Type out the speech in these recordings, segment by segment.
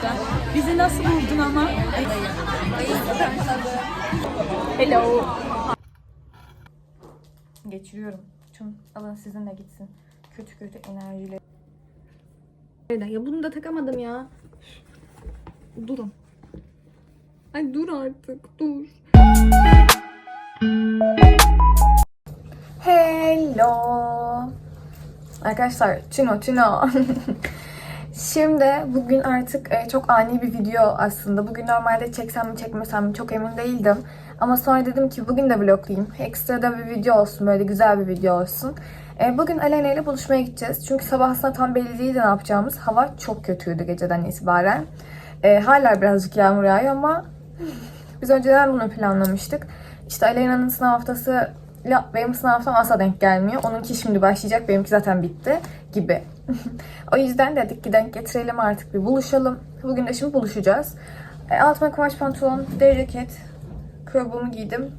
burada? Bizi nasıl buldun ama? Hello. Geçiriyorum. Tüm alın sizinle gitsin. Kötü kötü enerjileri. Ya bunu da takamadım ya. Durun. Ay dur artık dur. Hello. Arkadaşlar Tino Tino. Şimdi bugün artık e, çok ani bir video aslında. Bugün normalde çeksem mi çekmesem mi çok emin değildim. Ama sonra dedim ki bugün de vloglayayım. Ekstra da bir video olsun böyle güzel bir video olsun. E, bugün Alena ile buluşmaya gideceğiz. Çünkü sabah aslında tam belli değildi ne yapacağımız. Hava çok kötüydü geceden itibaren. E, hala birazcık yağmur yağıyor ama biz önceden bunu planlamıştık. İşte Aleyna'nın sınav haftası ile benim sınav haftam asla denk gelmiyor. Onunki şimdi başlayacak, benimki zaten bitti gibi. o yüzden dedik ki denk getirelim artık bir buluşalım. Bugün de şimdi buluşacağız. E, altıma kumaş pantolon, deri ceket, krobumu giydim.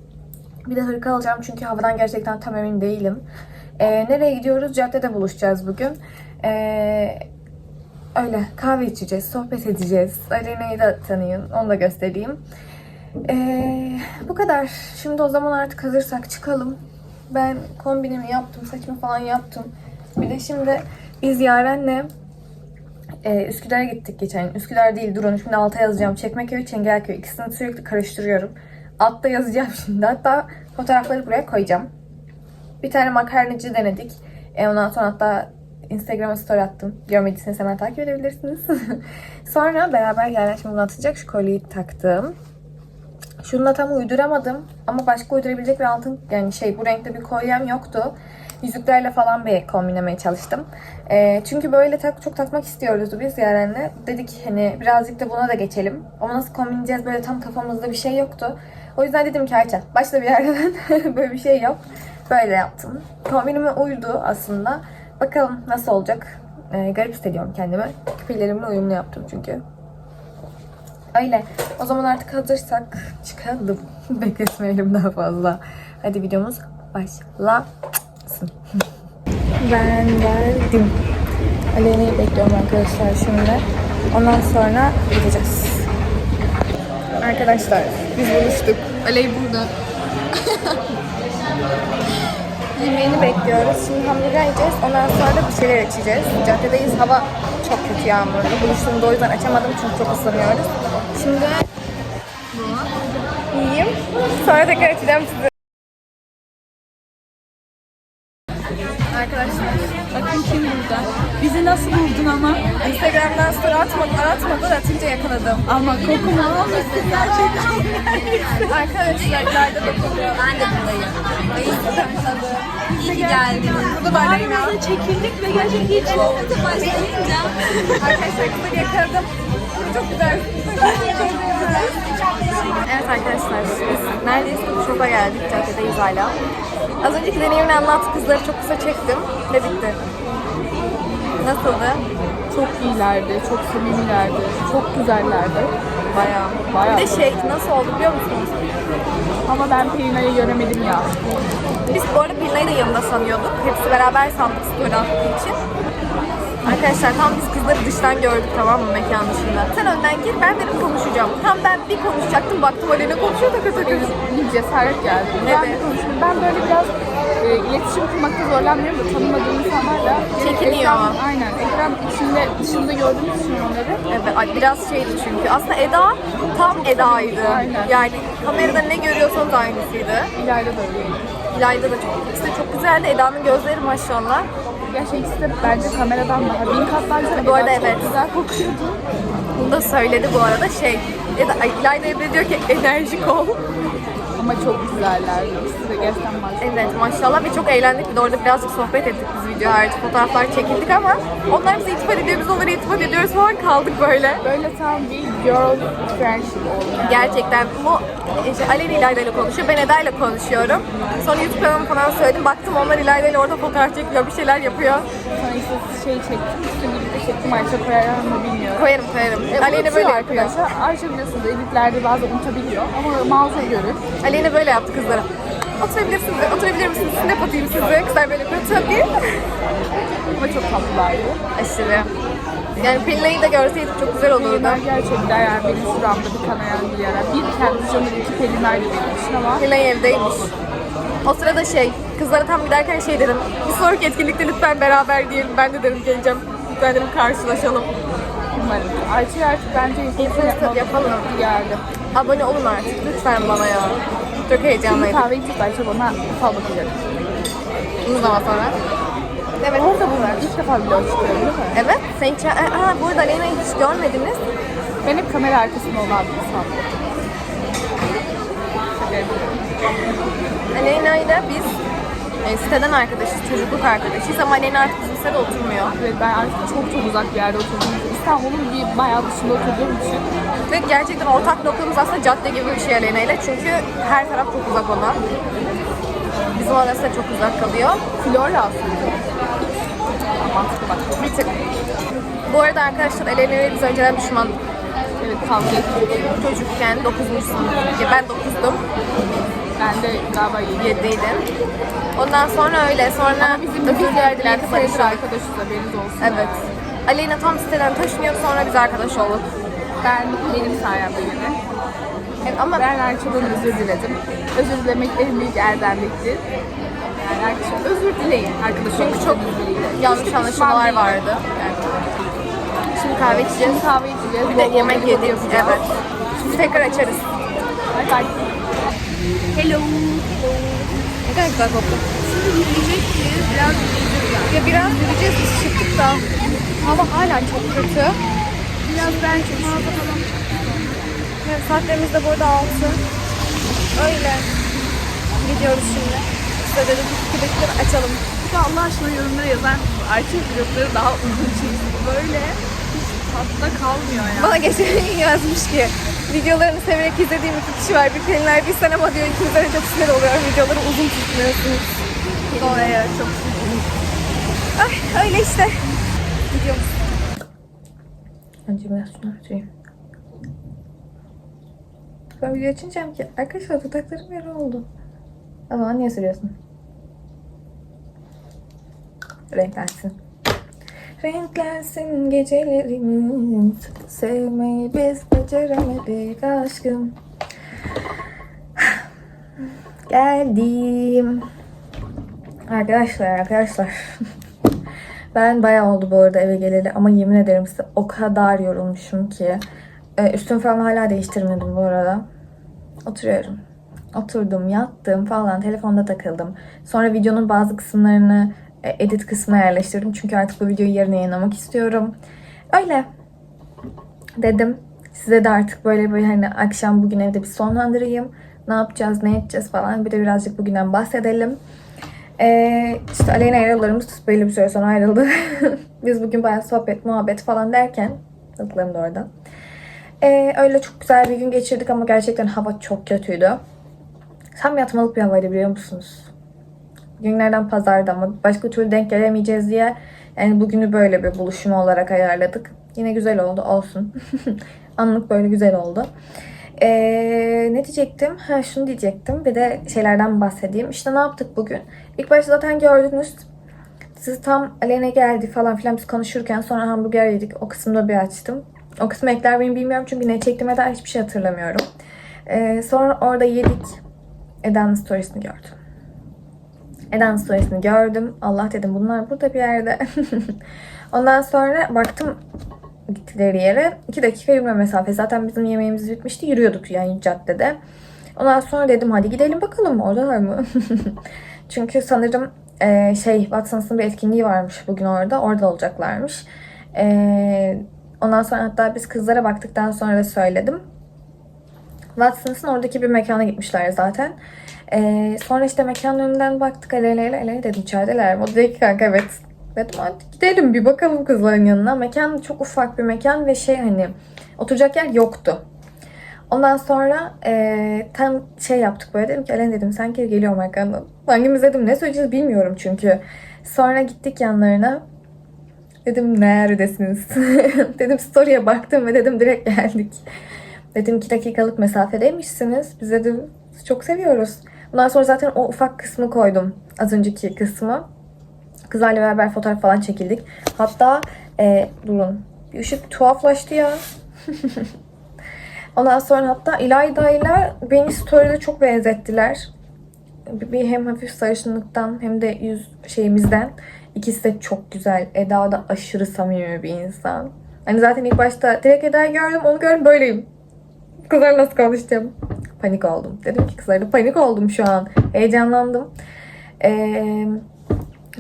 Bir de hırka alacağım çünkü havadan gerçekten tam emin değilim. E, nereye gidiyoruz? Caddede buluşacağız bugün. E, öyle kahve içeceğiz, sohbet edeceğiz. Alena'yı da tanıyın, onu da göstereyim. Ee, bu kadar. Şimdi o zaman artık hazırsak çıkalım. Ben kombinimi yaptım, saçımı falan yaptım. Bir de şimdi biz Yaren'le e, Üsküdar'a gittik geçen. Üsküdar değil durun şimdi alta yazacağım. Çekmeköy, Çengelköy ikisini sürekli karıştırıyorum. Altta yazacağım şimdi. Hatta fotoğrafları buraya koyacağım. Bir tane makarnacı denedik. E, ondan sonra hatta Instagram'a story attım. Görmediyseniz hemen takip edebilirsiniz. sonra beraber Yaren şimdi bunu atacak. Şu kolyeyi taktım. Şunu da tam uyduramadım ama başka uydurabilecek bir altın yani şey bu renkte bir kolyem yoktu. Yüzüklerle falan bir kombinlemeye çalıştım. Ee, çünkü böyle tak, çok takmak istiyoruz biz Yaren'le. Dedik hani birazcık da buna da geçelim. Ama nasıl kombinleyeceğiz böyle tam kafamızda bir şey yoktu. O yüzden dedim ki Ayça başta bir yerden böyle bir şey yap. Böyle yaptım. Kombinime uydu aslında. Bakalım nasıl olacak. Ee, garip hissediyorum kendimi. Küpelerimle uyumlu yaptım çünkü. Öyle. O zaman artık hazırsak çıkalım. Bekletmeyelim daha fazla. Hadi videomuz başlasın. Ben geldim. Aleyna'yı bekliyorum arkadaşlar şimdi. Ondan sonra gideceğiz. Arkadaşlar biz buluştuk. Aley burada. Yemeğini bekliyoruz. Şimdi hamburger yiyeceğiz. Ondan sonra da bir şeyler içeceğiz. Caddedeyiz. Hava çok kötü yağmurlu. Buluştuğumda o yüzden açamadım çünkü çok ıslanıyoruz. Şimdi yiyeyim. Sonra tekrar açacağım size. Nasıl buldun ama? Instagram'dan story atmadı, aratmadı atınca yakaladım. Ama kokumu almışsın gerçekten. Arkadaşlar ileride dokunuyor. Ben de buradayım. Ay tadı. İyi ki geldiniz. Bu da Aleyna. Aramızda çekildik ve gerçekten hiç başlayınca. Arkadaşlar kızı yakaladım. Çok güzel. Evet arkadaşlar biz neredeyse şoba geldik. Caddedeyiz hala. Az önceki deneyimini anlattı kızları çok kısa çektim ve bitti. Nasıldı? Çok iyilerdi, çok samimilerdi, çok güzellerdi. Bayağı. Bayağı. Bir de şey nasıl oldu biliyor musunuz? Ama ben Pelina'yı göremedim ya. Biz bu arada Pirna'yı da yanında sanıyorduk. Hepsi beraber sandık story attığı için. Arkadaşlar tam biz kızları dıştan gördük tamam mı mekan dışında. Sen önden gir ben dedim konuşacağım. Tam ben bir konuşacaktım baktım Aleyna konuşuyor takır takır. Bir cesaret geldi. Ben Evet. de konuştum. Ben böyle biraz e, iletişim kurmakta zorlanmıyorum da tanımadığım insanlarla. Çekiniyor. Ekran, aynen. Ekran içinde, dışında gördüğümüz için onları. Evet ay, biraz şeydi çünkü. Aslında Eda tam Eda'ydı. Aynen. Yani kamerada ne görüyorsanız aynısıydı. İleride de öyleydi. İlayda da çok, ikisi de çok güzeldi. Eda'nın gözleri maşallah. Ya şey ikisi de bence kameradan daha bin kat daha güzel. Bu arada Eda çok evet. güzel kokuyordu. Bunu da söyledi bu arada şey. Eda, ay, İlayda Emre diyor ki enerjik ol. Ama çok güzeller. De gerçekten maşallah. Evet maşallah ve çok eğlendik. Bir de orada birazcık sohbet ettik biz video hariç. Fotoğraflar çekildik ama onlar bize iltifat ediyor, biz onlara iltifat ediyoruz falan kaldık böyle. Böyle tam bir girl friendship oldu yani. Gerçekten bu işte Aleyna İlayda ile konuşuyor, ben Eda ile konuşuyorum. Sonra YouTube kanalımı falan söyledim. Baktım onlar İlayda ile orada fotoğraf çekiyor, bir şeyler yapıyor. Sonra işte şey çektim. Üstüne birlikte çektim. Ayşe koyar mı bilmiyorum. Koyarım koyarım. E, Aleyna böyle yapıyor. arkadaşlar. Ayşe biliyorsunuz editlerde bazen unutabiliyor. Ama mouse'a görür. Aleyna böyle yaptı kızlara. Oturabilirsiniz, oturabilir misiniz? Snap atayım size. Kızlar böyle yapıyor. Tabii. Ama çok tatlılardı. Aşırı. Yani Pelina'yı da görseydik çok güzel olurdu. Pelinler gerçekten yani benim şuramda bir kanayan bir yara. Bir kendi canım iki gibi için ama Pelin evdeymiş. O sırada şey, kızlara tam giderken şey dedim. Bir sonraki etkinlikte lütfen beraber diyelim. Ben de dedim geleceğim. Lütfen dedim karşılaşalım. umarım. Ayça artık bence Influencer yapalım. geldi. Abone olun artık lütfen bana ya. Çok Şimdi heyecanlıyım. kahve içip Ayça bana fal bakacak. Uzun zaman sonra. Evet. Orada bu var. İlk defa vlog çıkıyorum değil mi? Evet. Sen hiç... Aa, bu arada Aleyna'yı hiç görmediniz. Ben hep kamera arkasında olan bir insanım. Şaka yapıyorum. Aleyna ile biz e, siteden arkadaşız, çocukluk arkadaşıyız ama Aleyna artık bizim sitede oturmuyor. Ve ben artık çok çok uzak bir yerde oturdum. İstanbul'un bir bayağı dışında oturduğum için. Ve gerçekten ortak noktamız aslında cadde gibi bir şey Aleyna ile. Çünkü her taraf çok uzak ona. Bizim orası da çok uzak kalıyor. Flora aslında. Mantıklı bak. Bir tık. Bu arada arkadaşlar ile biz önceden düşman Evet kavga ettik. çocukken 9. sınıf. Ben 9'dum. Ben de galiba yedi. 7'ydim. Ondan sonra öyle. Sonra Bizim öbür özür yerdiler dilerim. barıştık. arkadaşız haberiniz olsun. Evet. Aleyna tam siteden taşınıyor sonra biz arkadaş olduk. Ben benim sayemde yine. Evet, ama Ben Ayça'dan özür diledim. Özür dilemek en büyük erdemliktir. Yani arkadaşlar özür dileyin arkadaşlar. Çünkü çok yanlış anlaşılmalar vardı. Yani. Şimdi kahve içeceğiz. Şimdi kahve içeceğiz. Bir de yemek yedik. Evet. Şimdi tekrar açarız. Bye bye. Hello. Ne kadar güzel koktu. Şimdi yürüyecek miyiz? Biraz yürüyeceğiz. Ya biraz yürüyeceğiz biz çıktık da. Hava hala çok kötü. Biraz ben çalışıyorum. Evet, saatlerimiz de burada altı. Öyle. Gidiyoruz şimdi. Size iki dakika açalım. Bir de Allah aşkına yorumlara yazar mısınız? Ayça vlogları daha uzun çeksin. Böyle tatlı kalmıyor ya. Bana geçen gün yazmış ki videolarını severek izlediğim iki kişi var. Bir Pelinler bir sen ama diyor ikinizden çok sinir oluyor. Videoları uzun tutmuyorsunuz. Oraya çok Ay öyle işte. Gidiyoruz. Önce biraz şunu açayım. Ben video açınca ki arkadaşlar dudaklarım yara oldu. Ama niye sürüyorsun? Renklensin. Renklensin gecelerimiz Sevmeyi biz beceremedik aşkım. Geldim. Arkadaşlar arkadaşlar. Ben bayağı oldu bu arada eve geleli ama yemin ederim size o kadar yorulmuşum ki. Ee, Üstümü falan hala değiştirmedim bu arada. Oturuyorum. Oturdum, yattım falan, telefonda takıldım. Sonra videonun bazı kısımlarını edit kısmına yerleştirdim. Çünkü artık bu videoyu yarın yayınlamak istiyorum. Öyle. Dedim. Size de artık böyle böyle hani akşam bugün evde bir sonlandırayım. Ne yapacağız, ne edeceğiz falan. Bir de birazcık bugünden bahsedelim. Ee, işte Aleyna ayrılarımız belli bir süre sonra ayrıldı. Biz bugün bayağı sohbet, muhabbet falan derken Tadılarım da orada. Ee, öyle çok güzel bir gün geçirdik ama gerçekten hava çok kötüydü. Tam yatmalık bir havaydı biliyor musunuz? Günlerden pazardı ama başka türlü denk gelemeyeceğiz diye yani bugünü böyle bir buluşma olarak ayarladık. Yine güzel oldu olsun. Anlık böyle güzel oldu. Ee, ne diyecektim? Ha şunu diyecektim. Bir de şeylerden bahsedeyim. İşte ne yaptık bugün? İlk başta zaten gördünüz. Siz tam Aleyna geldi falan filan biz konuşurken sonra hamburger yedik. O kısımda bir açtım. O kısmı ekler miyim bilmiyorum çünkü ne çektiğime dair hiçbir şey hatırlamıyorum. Ee, sonra orada yedik. Eda'nın storiesini gördüm. Eda'nın storiesini gördüm. Allah dedim bunlar burada bir yerde. Ondan sonra baktım gittikleri yere. 2 dakika yürüme mesafe. Zaten bizim yemeğimiz bitmişti. Yürüyorduk yani caddede. Ondan sonra dedim hadi gidelim bakalım oradalar mı? Çünkü sanırım e, şey Watson's'ın bir etkinliği varmış bugün orada. Orada olacaklarmış. E, ondan sonra hatta biz kızlara baktıktan sonra da söyledim. Watson's'ın oradaki bir mekana gitmişler zaten. Ee, sonra işte mekanın önünden baktık Aleyna ile Aleyna dedim içerideler mi? O dedi ki kanka evet. Dedim hadi gidelim bir bakalım kızların yanına. Mekan çok ufak bir mekan ve şey hani oturacak yer yoktu. Ondan sonra e, tam şey yaptık böyle dedim ki Aleyna dedim sanki geliyorum arkandan. Hangimiz dedim ne söyleyeceğiz bilmiyorum çünkü. Sonra gittik yanlarına. Dedim neredesiniz? dedim story'e baktım ve dedim direkt geldik. Dedim 2 dakikalık mesafedeymişsiniz. Biz dedim çok seviyoruz. Bundan sonra zaten o ufak kısmı koydum. Az önceki kısmı. Kızlarla beraber fotoğraf falan çekildik. Hatta e, durun. Bir ışık tuhaflaştı ya. Ondan sonra hatta İlayda ile beni story'de çok benzettiler. Bir hem hafif sarışınlıktan hem de yüz şeyimizden. İkisi de çok güzel. Eda da aşırı samimi bir insan. Hani zaten ilk başta direkt Eda'yı gördüm, onu gördüm böyleyim. Kızlarla nasıl konuşacağım? Panik oldum. Dedim ki kızlarla panik oldum şu an. Heyecanlandım. Ee,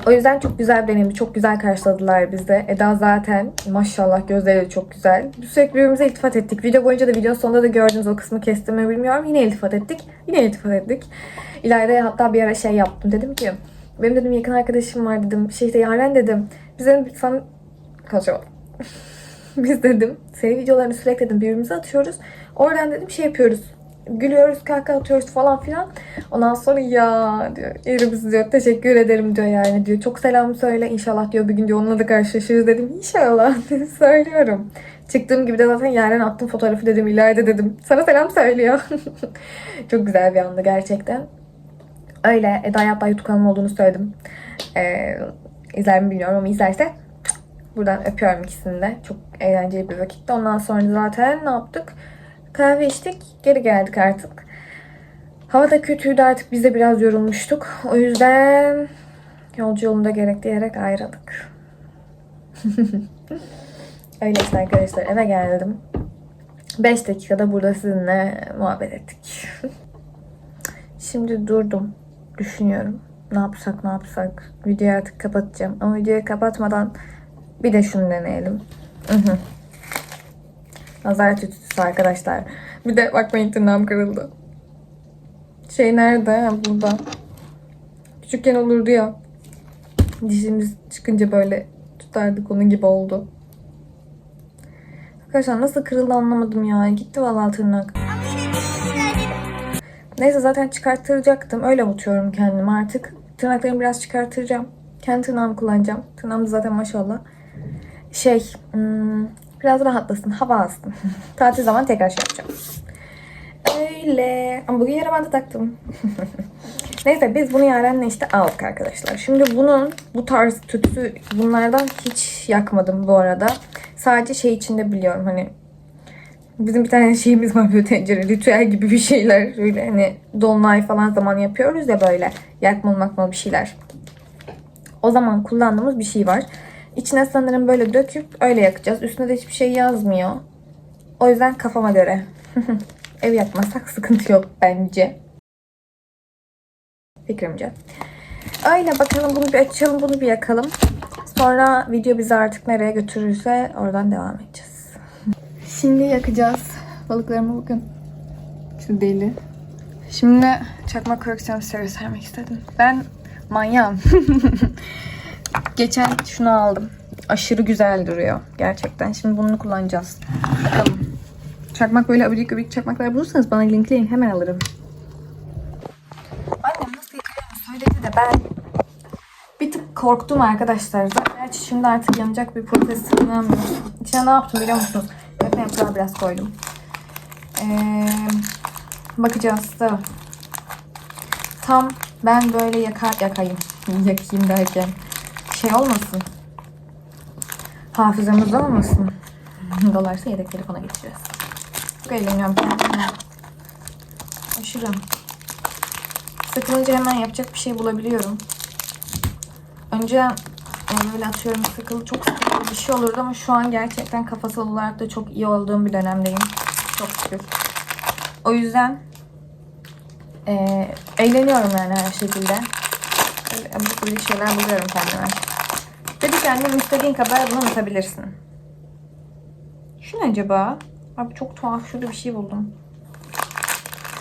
o yüzden çok güzel bir deneyimdi. Çok güzel karşıladılar bizi. Eda zaten maşallah gözleri de çok güzel. Sürekli birbirimize iltifat ettik. Video boyunca da video sonunda da gördüğünüz o kısmı kestim mi bilmiyorum. Yine iltifat ettik. Yine iltifat ettik. İlayda'ya hatta bir ara şey yaptım. Dedim ki benim dedim yakın arkadaşım var dedim. Şey işte Yaren dedim. Biz dedim sen konuşamadım. Biz dedim senin videolarını sürekli dedim birbirimize atıyoruz. Oradan dedim şey yapıyoruz. Gülüyoruz, kahkaha atıyoruz falan filan. Ondan sonra ya diyor, yerimiz diyor, teşekkür ederim diyor yani diyor. Çok selam söyle inşallah diyor bir gün diyor onunla da karşılaşırız dedim. İnşallah dedim, söylüyorum. Çıktığım gibi de zaten yerden attım fotoğrafı dedim ileride dedim. Sana selam söylüyor. Çok güzel bir andı gerçekten. Öyle Eda hatta YouTube kanalım olduğunu söyledim. Ee, izler mi bilmiyorum ama izlerse buradan öpüyorum ikisini de. Çok eğlenceli bir vakitti. Ondan sonra zaten ne yaptık? Kahve içtik. Geri geldik artık. Hava da kötüydü artık. Biz de biraz yorulmuştuk. O yüzden yolcu yolunda gerek diyerek ayrıldık. Öyle işte arkadaşlar eve geldim. 5 dakikada burada sizinle muhabbet ettik. Şimdi durdum. Düşünüyorum. Ne yapsak ne yapsak. Videoyu artık kapatacağım. Ama videoyu kapatmadan bir de şunu deneyelim. Nazar tütüsü arkadaşlar. Bir de bakmayın tırnağım kırıldı. Şey nerede? Ha, burada. Küçükken olurdu ya. Dişimiz çıkınca böyle tutardık onun gibi oldu. Arkadaşlar nasıl kırıldı anlamadım ya. Gitti vallahi tırnak. Neyse zaten çıkarttıracaktım. Öyle avutuyorum kendimi artık. Tırnaklarımı biraz çıkartacağım. Kendi tırnağımı kullanacağım. Tırnağım zaten maşallah. Şey, hmm, biraz rahatlasın, hava alsın. Tatil zaman tekrar şey yapacağım. Öyle. Ama bugün yara bandı taktım. Neyse biz bunu Yaren'le işte aldık arkadaşlar. Şimdi bunun bu tarz tütsü bunlardan hiç yakmadım bu arada. Sadece şey içinde biliyorum hani bizim bir tane şeyimiz var böyle tencere ritüel gibi bir şeyler. Öyle hani dolunay falan zaman yapıyoruz ya böyle yakmalı makmalı bir şeyler. O zaman kullandığımız bir şey var. İçine sanırım böyle döküp öyle yakacağız. Üstünde de hiçbir şey yazmıyor. O yüzden kafama göre. Ev yakmasak sıkıntı yok bence. Fikrimce. Öyle bakalım bunu bir açalım bunu bir yakalım. Sonra video bizi artık nereye götürürse oradan devam edeceğiz. Şimdi yakacağız. Balıklarımı bakın. Şu deli. Şimdi çakma koleksiyonu size göstermek istedim. Ben manyağım. Geçen şunu aldım. Aşırı güzel duruyor gerçekten. Şimdi bunu kullanacağız. Bakalım. Çakmak böyle abidik abidik çakmaklar bulursanız bana linkleyin. Hemen alırım. Annem nasıl yıkayacağını söyledi de ben bir tık korktum arkadaşlar. Gerçi şimdi artık yanacak bir protez kullanmıyorum. İçine ne yaptım biliyor musunuz? Evet yaprağı biraz koydum. Ee, bakacağız da. Tam ben böyle yakar yakayım. Yakayım derken. Şey olmasın. Hafızamızda olmasın. Dolarsa yedek telefona geçeceğiz. Çok eğleniyorum kendimle. Aşırı. Sıkılınca hemen yapacak bir şey bulabiliyorum. Önceden e, böyle atıyorum sıkılı çok sıkılı bir şey olurdu ama şu an gerçekten kafasal olarak da çok iyi olduğum bir dönemdeyim. Çok şükür. O yüzden e, eğleniyorum yani her şekilde. Böyle bir şeyler buluyorum kendime. Annem istediğin kadar bunu unutabilirsin. Şu ne acaba? Abi çok tuhaf. Şurada bir şey buldum.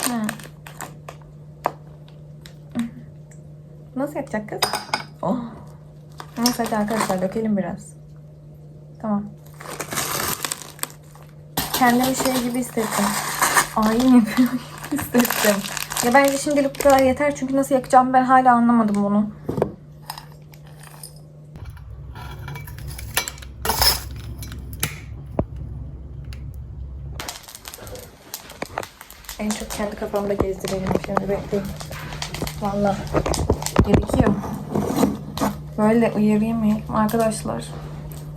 Hı. Nasıl yapacak kız? Oh. Neyse hadi arkadaşlar dökelim biraz. Tamam. Kendimi şey gibi hissettim. Ayin yapıyor hissettim. Ya bence şimdilik bu kadar yeter çünkü nasıl yakacağımı ben hala anlamadım bunu. Kendi kafamda gezdirelim şimdi bekleyin. Valla gerekiyor. Böyle uyarayım arkadaşlar?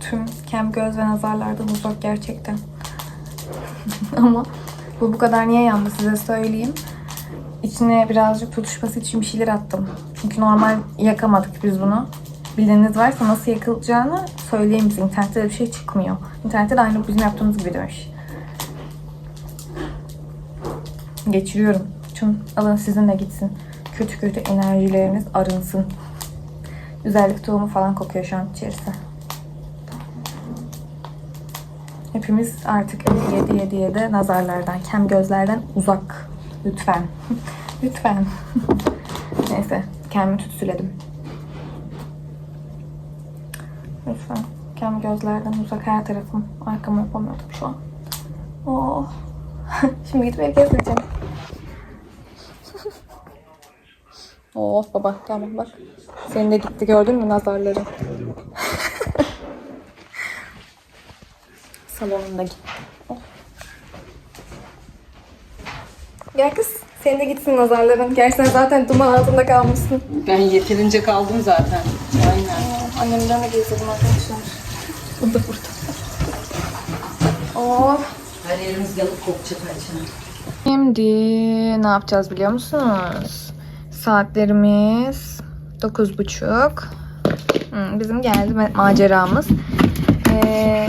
Tüm kem göz ve nazarlardan uzak gerçekten. Ama bu bu kadar niye yandı size söyleyeyim. İçine birazcık tutuşması için bir şeyler attım. Çünkü normal yakamadık biz bunu. Bileniniz varsa nasıl yakılacağını söyleyeyim bize. İnternette de bir şey çıkmıyor. İnternette de aynı bizim yaptığımız gibi demiş. Geçiriyorum. Tüm alın sizinle gitsin. Kötü kötü enerjileriniz arınsın. Güzellik tohumu falan kokuyor şu an içerisi. Hepimiz artık 57 7 7 nazarlardan, kem gözlerden uzak. Lütfen. Lütfen. Neyse, kendimi tütsüledim. Lütfen. Kem gözlerden uzak her tarafım. Arkamı yapamıyordum şu an. Oh. Şimdi gidip ev gezeceğim. oh baba tamam bak. Senin de gitti gördün mü nazarların? Salonunda gitti. Oh. Gel kız. Senin de gitsin nazarların. Gerçi sen zaten duman altında kalmışsın. Ben yeterince kaldım zaten. Aynen. Annemden de gezdirdim arkadaşlar. Bu da burada. Oh. Her yerimiz Ayça. Şimdi ne yapacağız biliyor musunuz? Saatlerimiz 9.30. Hmm, bizim geldi ma- maceramız. Ee,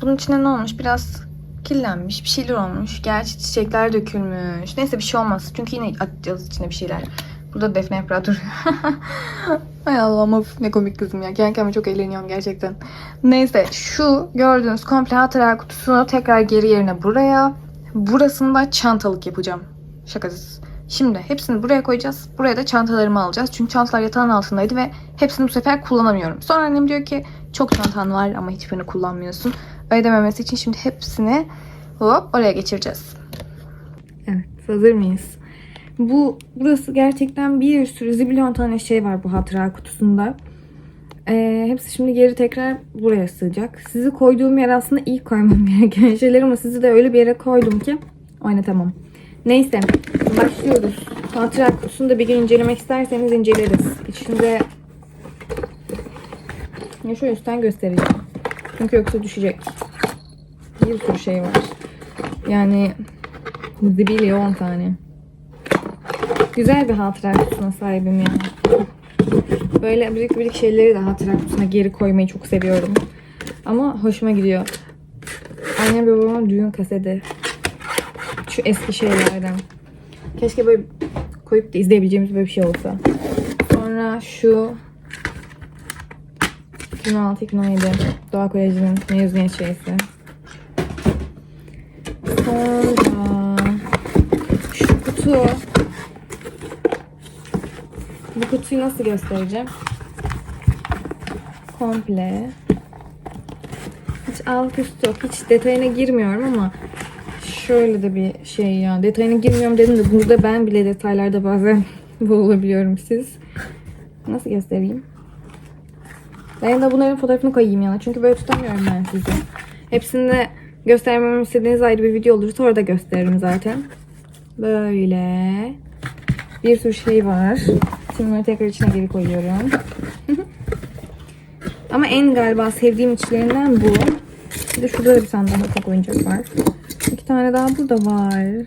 bunun içine ne olmuş? Biraz kirlenmiş. Bir şeyler olmuş. Gerçi çiçekler dökülmüş. Neyse bir şey olmaz. Çünkü yine atacağız içine bir şeyler. Burada defne yaprağı duruyor. Ay Allah'ım of ne komik kızım ya. Kendi kendime çok eğleniyorum gerçekten. Neyse şu gördüğünüz komple hatıra kutusunu tekrar geri yerine buraya. Burasında çantalık yapacağım. Şakasız. Şimdi hepsini buraya koyacağız. Buraya da çantalarımı alacağız. Çünkü çantalar yatağın altındaydı ve hepsini bu sefer kullanamıyorum. Sonra annem diyor ki çok çantan var ama hiçbirini kullanmıyorsun. Öyle dememesi için şimdi hepsini hop oraya geçireceğiz. Evet hazır mıyız? Bu burası gerçekten bir sürü zibilyon tane şey var bu hatıra kutusunda. Ee, hepsi şimdi geri tekrar buraya sığacak. Sizi koyduğum yer aslında ilk koymam gereken şeyler ama sizi de öyle bir yere koydum ki oynatamam. Neyse başlıyoruz. Hatıra kutusunu da bir gün incelemek isterseniz inceleriz. İçinde ya şöyle üstten göstereceğim. Çünkü yoksa düşecek. Bir sürü şey var. Yani zibilyon 10 tane. Güzel bir hatıra kutusuna sahibim yani. Böyle büyük büyük şeyleri de hatıra kutusuna geri koymayı çok seviyorum. Ama hoşuma gidiyor. Annem babamın düğün kaseti. Şu eski şeylerden. Keşke böyle koyup da izleyebileceğimiz böyle bir şey olsa. Sonra şu 2006-2017 Doğa Koleji'nin mezuniyet şeysi. Sonra şu kutu. Bu kutuyu nasıl göstereceğim? Komple. Hiç alt üst yok. Hiç detayına girmiyorum ama şöyle de bir şey ya. Detayına girmiyorum dedim de burada ben bile detaylarda bazen boğulabiliyorum siz. Nasıl göstereyim? Ben de bunların fotoğrafını koyayım yana. Çünkü böyle tutamıyorum ben sizi. Hepsini de göstermemi istediğiniz ayrı bir video olursa orada gösteririm zaten. Böyle. Bir sürü şey var. Şimdi bunları tekrar içine geri koyuyorum. Ama en galiba sevdiğim içlerinden bu. Bir de şurada da bir tane daha ufak oyuncak var. İki tane daha burada var.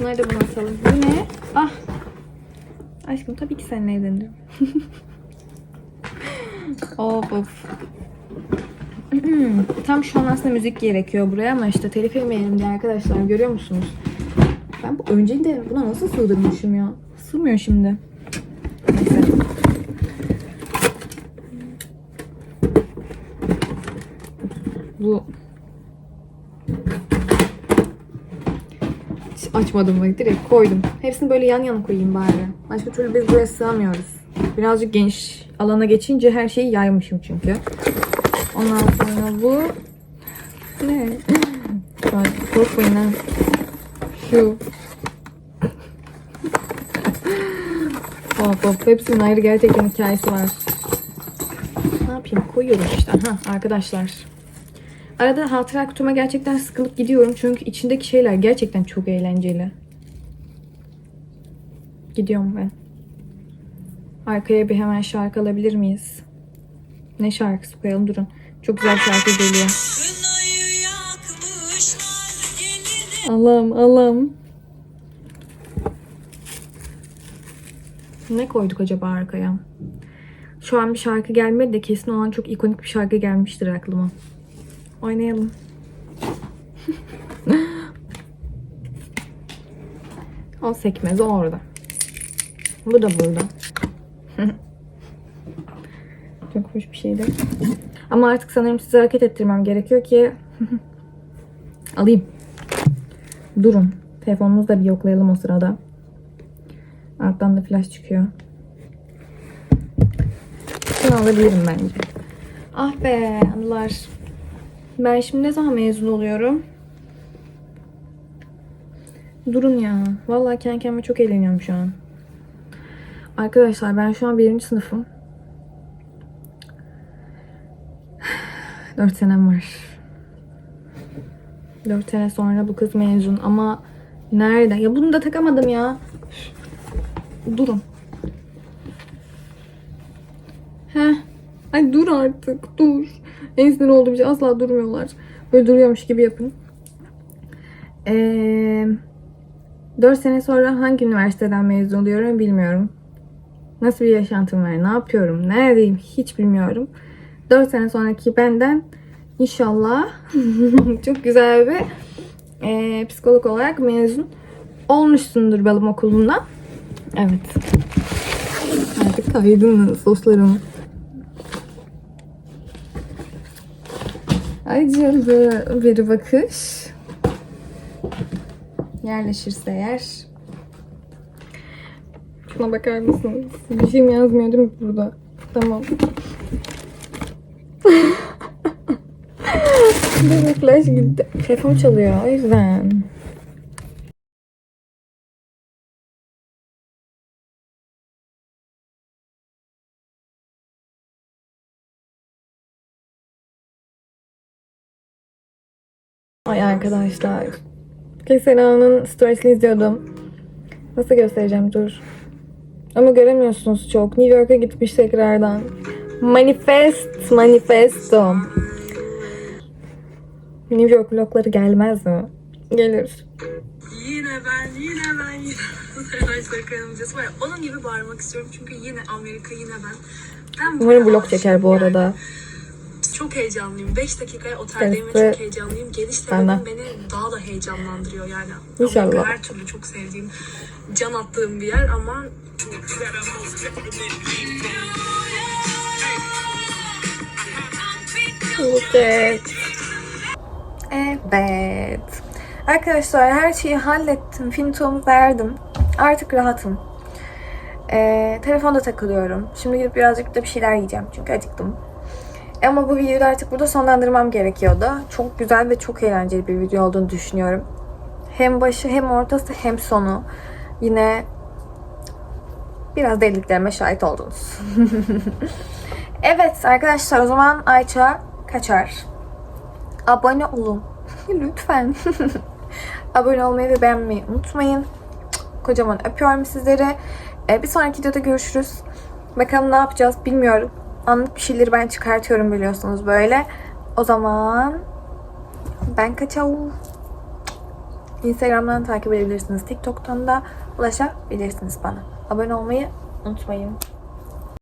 Bunları da buna atalım. Bu ne? Ah. Aşkım tabii ki seninle evlenirim. of of. Tam şu an aslında müzik gerekiyor buraya ama işte telif yemeyelim diye arkadaşlar görüyor musunuz? Ben bu önceydi buna nasıl sığdırmışım ya? Sığmıyor şimdi. Neyse. Bu açmadım bak direkt koydum. Hepsini böyle yan yana koyayım bari. Başka türlü biz buraya sığamıyoruz. Birazcık geniş alana geçince her şeyi yaymışım çünkü. Ondan sonra bu ne? Korkmayın ha. Şu. hop hop. Hepsinin ayrı gerçekten hikayesi var. Ne yapayım? Koyuyorum işte. Ha arkadaşlar. Arada hatıra kutuma gerçekten sıkılıp gidiyorum. Çünkü içindeki şeyler gerçekten çok eğlenceli. Gidiyorum ben. Arkaya bir hemen şarkı alabilir miyiz? Ne şarkısı koyalım durun. Çok güzel şarkı geliyor. Allah'ım Allah'ım. Ne koyduk acaba arkaya? Şu an bir şarkı gelmedi de kesin olan çok ikonik bir şarkı gelmiştir aklıma. Oynayalım. o sekmezi orada. Bu da burada. çok hoş bir şeydi. Ama artık sanırım size hareket ettirmem gerekiyor ki alayım. Durun. Telefonumuzu da bir yoklayalım o sırada. Alttan da flash çıkıyor. Şunu alabilirim bence. Ah be anılar. Ben şimdi ne zaman mezun oluyorum? Durun ya. Vallahi kendi kendime çok eğleniyorum şu an. Arkadaşlar ben şu an birinci sınıfım. Dört senem var. Dört sene sonra bu kız mezun ama nerede? Ya bunu da takamadım ya. Durun. Heh. Ay dur artık dur. En sinir olduğum şey asla durmuyorlar. Böyle duruyormuş gibi yapın. Ee, 4 sene sonra hangi üniversiteden mezun oluyorum bilmiyorum. Nasıl bir yaşantım var, ne yapıyorum, neredeyim hiç bilmiyorum. 4 sene sonraki benden inşallah çok güzel bir e, psikolog olarak mezun olmuşsundur balım okulundan. Evet. Artık kaydınız dostlarım. Acılı bir bakış. Yerleşirse eğer. Şuna bakar mısınız? Bir şeyim yazmıyor değil burada? Tamam. Flash gitti. Telefon çalıyor o yüzden. Ay arkadaşlar. Kesena'nın storiesini izliyordum. Nasıl göstereceğim dur. Ama göremiyorsunuz çok. New York'a gitmiş tekrardan. Manifest, manifesto. New York vlogları gelmez mi? Gelir. Yine ben, yine ben, yine Arkadaşlar kanalımcası var onun gibi bağırmak istiyorum çünkü yine Amerika, yine ben. Ben Umarım vlog çeker bu yani. arada. Çok heyecanlıyım. 5 dakikaya oteldeyim ve Kendisi çok heyecanlıyım. Geliş sebebim beni daha da heyecanlandırıyor yani. İnşallah. Amerika her türlü çok sevdiğim, can attığım bir yer ama Evet. Evet. Arkadaşlar her şeyi hallettim. Fintomu verdim. Artık rahatım. Ee, telefonda takılıyorum. Şimdi gidip birazcık da bir şeyler yiyeceğim. Çünkü acıktım. Ama bu videoyu artık burada sonlandırmam gerekiyordu. Çok güzel ve çok eğlenceli bir video olduğunu düşünüyorum. Hem başı hem ortası hem sonu. Yine biraz deliliklerime şahit oldunuz. evet arkadaşlar o zaman Ayça kaçar. Abone olun. Lütfen. Abone olmayı ve beğenmeyi unutmayın. Kocaman öpüyorum sizleri. Ee, bir sonraki videoda görüşürüz. Bakalım ne yapacağız bilmiyorum. Anlık bir şeyleri ben çıkartıyorum biliyorsunuz böyle. O zaman ben kaçalım. Instagram'dan takip edebilirsiniz. TikTok'tan da ulaşabilirsiniz bana. Abone olmayı unutmayın.